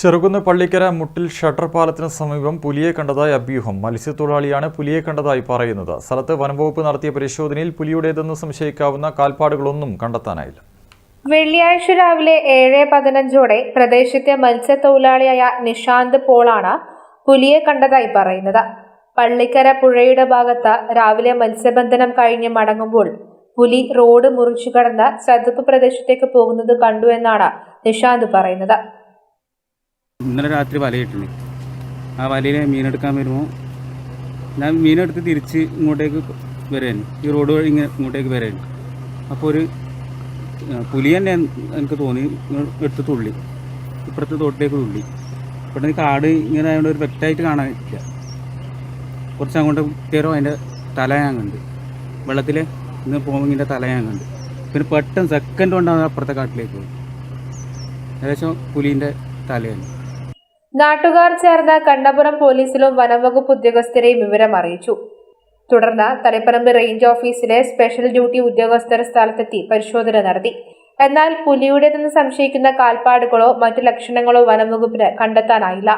ചെറുകുന്ന് പള്ളിക്കര മുട്ടിൽ shutter പാലത്തിന് സമീപം പുലിയെ കണ്ടതായി അഭ്യൂഹം. മത്സ്യത്തൊഴിലാളിയാണ് പുലിയെ കണ്ടതായി പറയുന്നത്. സ്ഥലത്ത് വനംവകുപ്പ് നടത്തിയ പരിശോധനയിൽ പുലിയുടേതെന്ന് സംശയിക്കാവുന്ന കാൽപ്പാടുകളൊന്നും കണ്ടെത്താനായില്ല. വെള്ളിയാഴ്ച രാവിലെ ഏഴ് പതിനഞ്ചോടെ പ്രദേശത്തെ മത്സ്യത്തൊഴിലാളിയായ നിഷാന്ത് പോളാണ് പുലിയെ കണ്ടതായി പറയുന്നത്. പള്ളിക്കര പുഴയുടെ ഭാഗത്ത് രാവിലെ മത്സ്യബന്ധനം കഴിഞ്ഞ് മടങ്ങുമ്പോൾ പുലി റോഡ് മുറിച്ചു കടന്ന് ചതുപ്പ് പ്രദേശത്തേക്ക് പോകുന്നത് കണ്ടു എന്നാണ് നിഷാന്ത് പറയുന്നത്. ഇന്നലെ രാത്രി വലയിട്ടുണ്ട് ആ വലയിൽ മീനെടുക്കാൻ വരുമ്പോൾ ഞാൻ മീനെടുത്ത് തിരിച്ച് ഇങ്ങോട്ടേക്ക് വരാൻ ഈ റോഡ് വഴി ഇങ്ങനെ ഇങ്ങോട്ടേക്ക് വരാൻ അപ്പോൾ ഒരു പുലി തന്നെ എനിക്ക് തോന്നി എടുത്ത് തുള്ളി. ഇപ്പുറത്തെ തോട്ടിലേക്ക് തുള്ളി. ഇപ്പോഴത്തെ കാട് ഇങ്ങനെ ആയതുകൊണ്ട് ഒരു വ്യക്തമായിട്ട് കാണാനില്ല. കുറച്ച് അങ്ങോട്ട് കയറും അതിന്റെ തല ഞാൻ കണ്ട് വെള്ളത്തിൽ ഇന്ന് ഇതിന്റെ തല ഞാൻ കണ്ട് പിന്നെ പെട്ടെന്ന് സെക്കൻഡ് കൊണ്ടാണ് അപ്പുറത്തെ കാട്ടിലേക്ക് പോയി ഏകദേശം പുലീന്റെ തലയാണ്. നാട്ടുകാർ ചേർന്ന കണ്ണപുരം പോലീസിലും വനംവകുപ്പ് ഉദ്യോഗസ്ഥരെയും വിവരം അറിയിച്ചു. തുടർന്ന് തളിപ്പറമ്പ് റേഞ്ച് ഓഫീസിലെ സ്പെഷ്യൽ ഡ്യൂട്ടി ഉദ്യോഗസ്ഥർ സ്ഥലത്തെത്തി പരിശോധന നടത്തി. എന്നാൽ പുലിയുടേതെന്ന് സംശയിക്കുന്ന കാൽപ്പാടുകളോ മറ്റു ലക്ഷണങ്ങളോ വനംവകുപ്പിന് കണ്ടെത്താനായില്ല.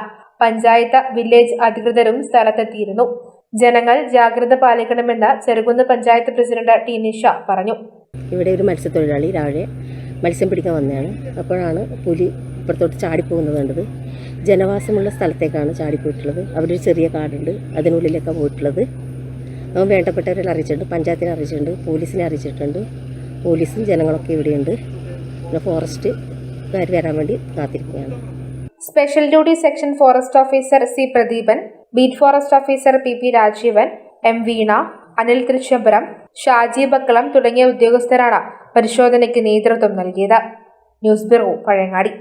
പഞ്ചായത്ത് വില്ലേജ് അധികൃതരും സ്ഥലത്തെത്തിയിരുന്നു. ജനങ്ങൾ ജാഗ്രത പാലിക്കണമെന്ന് ചെറുകുന്ന് പഞ്ചായത്ത് പ്രസിഡന്റ് ടി നിഷ പറഞ്ഞു. ഇവിടെ ഒരു മത്സ്യത്തൊഴിലാളി രാവിലെ മത്സ്യം പിടിക്കാൻ വന്നതാണ്. അപ്പോഴാണ് പുലി ഇപ്പുറത്തോട്ട് ചാടിപ്പോകുന്നത് കണ്ടത്. ജനവാസമുള്ള സ്ഥലത്തേക്കാണ് ചാടിപ്പോയിട്ടുള്ളത്. അവിടെ ഒരു ചെറിയ കാടുണ്ട്. അതിനുള്ളിലേക്കാണ് പോയിട്ടുള്ളത്. അവൻ വേണ്ടപ്പെട്ടവരെ അറിയിച്ചിട്ടുണ്ട്. പഞ്ചായത്തിനെ അറിയിച്ചിട്ടുണ്ട്. പോലീസിനെ അറിയിച്ചിട്ടുണ്ട്. പോലീസും ജനങ്ങളൊക്കെ ഇവിടെയുണ്ട്. പിന്നെ ഫോറസ്റ്റുകാർ വരാൻ വേണ്ടി കാത്തിരിക്കുകയാണ്. Special duty section forest officer C Pradeepan beat forest officer P P Rajeevan M Veena Anil Thrisambaram Shaji Bakkalam തുടങ്ങിയ ഉദ്യോഗസ്ഥരാണ് പരിശോധനയ്ക്ക് നേതൃത്വം നൽകിയത്. News bureau Pazhayangadi.